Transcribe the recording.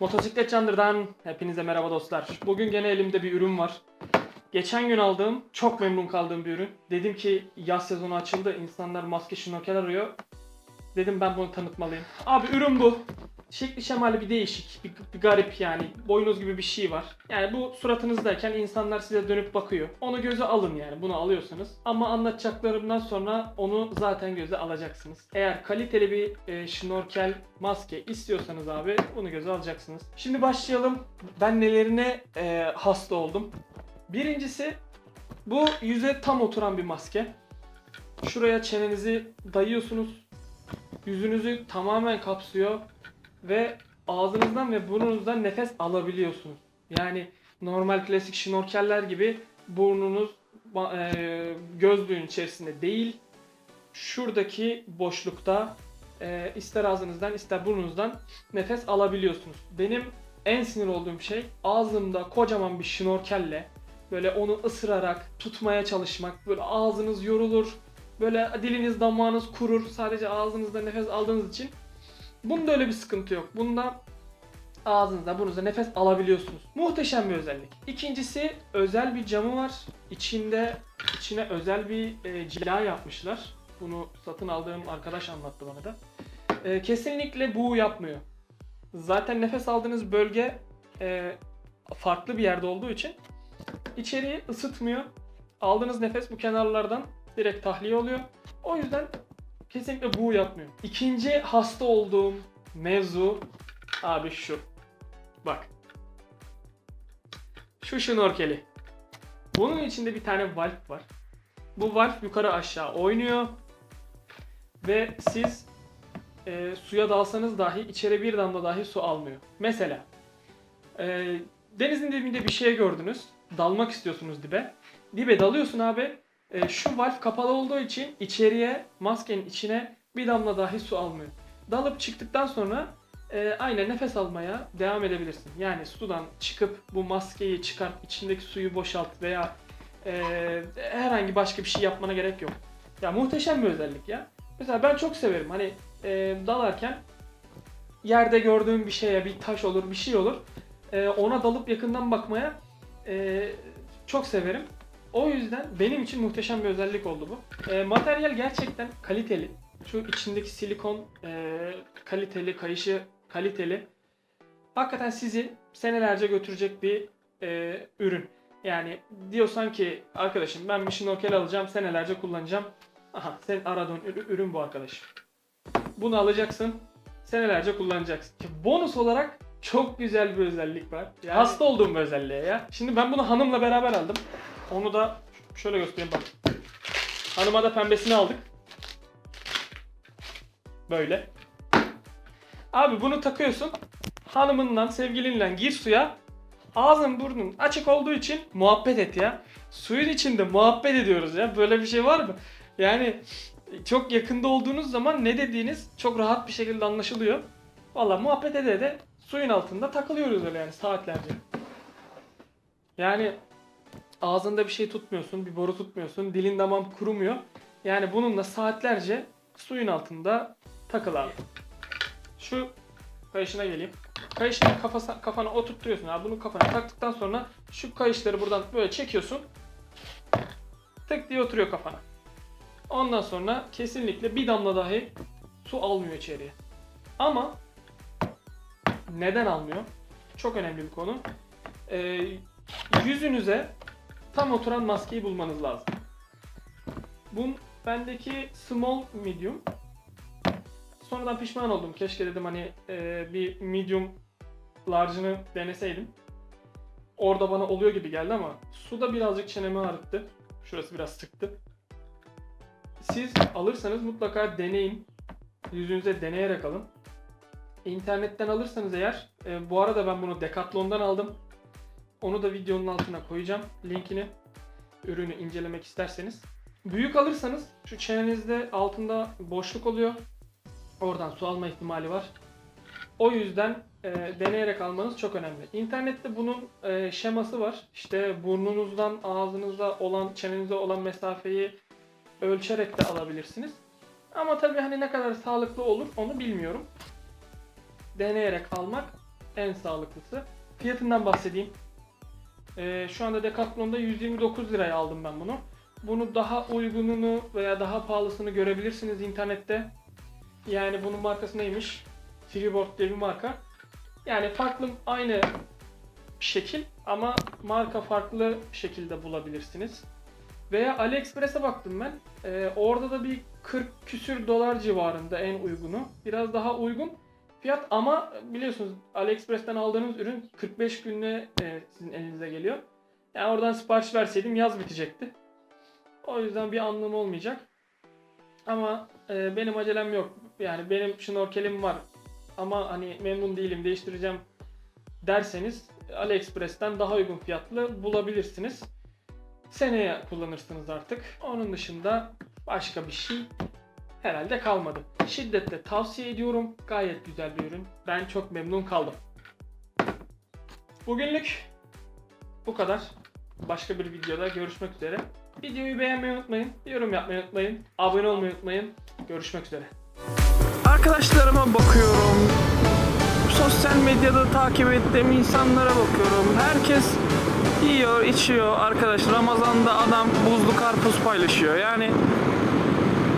Motosiklet Çandır'dan hepinize merhaba dostlar. Bugün gene elimde bir ürün var. Geçen gün aldığım, çok memnun kaldığım bir ürün. Dedim ki yaz sezonu açıldı, insanlar maske şnorkel arıyor. Dedim ben bunu tanıtmalıyım. Abi ürün bu. Şekli şemali bir değişik, bir, bir garip yani. Boynuz gibi bir şey var. Yani bu suratınızdayken insanlar size dönüp bakıyor. Onu göze alın yani bunu alıyorsanız. Ama anlatacaklarımdan sonra onu zaten göze alacaksınız. Eğer kaliteli bir e, şnorkel maske istiyorsanız abi bunu göze alacaksınız. Şimdi başlayalım. Ben nelerine e, hasta oldum. Birincisi bu yüze tam oturan bir maske. Şuraya çenenizi dayıyorsunuz. Yüzünüzü tamamen kapsıyor ve ağzınızdan ve burnunuzdan nefes alabiliyorsunuz. Yani normal klasik şnorkeller gibi burnunuz e, gözlüğün içerisinde değil, şuradaki boşlukta e, ister ağzınızdan ister burnunuzdan nefes alabiliyorsunuz. Benim en sinir olduğum şey ağzımda kocaman bir şnorkelle böyle onu ısırarak tutmaya çalışmak. Böyle ağzınız yorulur. Böyle diliniz damağınız kurur. Sadece ağzınızda nefes aldığınız için. Bunda öyle bir sıkıntı yok. Bunda ağzınızda burnunuzda nefes alabiliyorsunuz. Muhteşem bir özellik. İkincisi özel bir camı var. İçinde içine özel bir e, cila yapmışlar. Bunu satın aldığım arkadaş anlattı bana da. E, kesinlikle bu yapmıyor. Zaten nefes aldığınız bölge e, farklı bir yerde olduğu için içeriği ısıtmıyor. Aldığınız nefes bu kenarlardan direkt tahliye oluyor. O yüzden kesinlikle bu yapmıyor. İkinci hasta olduğum mevzu abi şu. Bak. Şu şnorkeli. Bunun içinde bir tane valve var. Bu valve yukarı aşağı oynuyor. Ve siz e, suya dalsanız dahi içeri bir damla dahi su almıyor. Mesela e, denizin dibinde bir şey gördünüz. Dalmak istiyorsunuz dibe. Dibe dalıyorsun abi. E, şu valve kapalı olduğu için içeriye maskenin içine bir damla dahi su almıyor. Dalıp çıktıktan sonra e, aynen nefes almaya devam edebilirsin. Yani sudan çıkıp bu maskeyi çıkart, içindeki suyu boşalt veya e, herhangi başka bir şey yapmana gerek yok. Ya muhteşem bir özellik ya. Mesela ben çok severim hani e, dalarken yerde gördüğüm bir şeye bir taş olur bir şey olur e, ona dalıp yakından bakmaya e, çok severim. O yüzden benim için muhteşem bir özellik oldu bu. E, materyal gerçekten kaliteli. Şu içindeki silikon e, kaliteli, kayışı kaliteli. Hakikaten sizi senelerce götürecek bir e, ürün. Yani diyorsan ki arkadaşım ben bir şnorkel alacağım senelerce kullanacağım. Aha senin aradığın ür- ürün bu arkadaşım. Bunu alacaksın senelerce kullanacaksın. Bonus olarak çok güzel bir özellik var. Yani- Hasta olduğum bir özelliğe ya. Şimdi ben bunu hanımla beraber aldım. Onu da şöyle göstereyim bak. Hanıma da pembesini aldık. Böyle. Abi bunu takıyorsun. Hanımınla, sevgilinle gir suya. Ağzın burnun açık olduğu için muhabbet et ya. Suyun içinde muhabbet ediyoruz ya. Böyle bir şey var mı? Yani çok yakında olduğunuz zaman ne dediğiniz çok rahat bir şekilde anlaşılıyor. Valla muhabbet ede de suyun altında takılıyoruz öyle yani saatlerce. Yani ağzında bir şey tutmuyorsun, bir boru tutmuyorsun, dilin damağın kurumuyor. Yani bununla saatlerce suyun altında takıl abi. Şu kayışına geleyim. Kayışını kafası, kafana oturtturuyorsun abi. Bunu kafana taktıktan sonra şu kayışları buradan böyle çekiyorsun. Tık diye oturuyor kafana. Ondan sonra kesinlikle bir damla dahi su almıyor içeriye. Ama neden almıyor? Çok önemli bir konu. Ee, yüzünüze tam oturan maskeyi bulmanız lazım. Bu bendeki small medium. Sonradan pişman oldum. Keşke dedim hani e, bir medium large'ını deneseydim. Orada bana oluyor gibi geldi ama suda birazcık çenemi ağrıttı. Şurası biraz sıktı. Siz alırsanız mutlaka deneyin. Yüzünüze deneyerek alın. İnternetten alırsanız eğer, e, bu arada ben bunu Decathlon'dan aldım. Onu da videonun altına koyacağım linkini. Ürünü incelemek isterseniz. Büyük alırsanız şu çenenizde altında boşluk oluyor. Oradan su alma ihtimali var. O yüzden e, deneyerek almanız çok önemli. İnternette bunun e, şeması var. İşte burnunuzdan ağzınıza olan, çenenize olan mesafeyi ölçerek de alabilirsiniz. Ama tabii hani ne kadar sağlıklı olur onu bilmiyorum. Deneyerek almak en sağlıklısı. Fiyatından bahsedeyim. Ee, şu anda Decathlon'da 129 liraya aldım ben bunu. Bunu daha uygununu veya daha pahalısını görebilirsiniz internette. Yani bunun markası neymiş? Freeboard diye bir marka. Yani farklı aynı şekil ama marka farklı şekilde bulabilirsiniz. Veya AliExpress'e baktım ben. Ee, orada da bir 40 küsür dolar civarında en uygunu. Biraz daha uygun fiyat ama biliyorsunuz AliExpress'ten aldığınız ürün 45 günde e, sizin elinize geliyor. Yani oradan sipariş verseydim yaz bitecekti. O yüzden bir anlamı olmayacak. Ama e, benim acelem yok. Yani benim şnorkelim var. Ama hani memnun değilim değiştireceğim derseniz AliExpress'ten daha uygun fiyatlı bulabilirsiniz. Seneye kullanırsınız artık. Onun dışında başka bir şey herhalde kalmadı. Şiddetle tavsiye ediyorum. Gayet güzel bir ürün. Ben çok memnun kaldım. Bugünlük bu kadar. Başka bir videoda görüşmek üzere. Videoyu beğenmeyi unutmayın. Yorum yapmayı unutmayın. Abone olmayı unutmayın. Görüşmek üzere. Arkadaşlarıma bakıyorum. Sosyal medyada takip ettiğim insanlara bakıyorum. Herkes yiyor, içiyor arkadaş. Ramazan'da adam buzlu karpuz paylaşıyor. Yani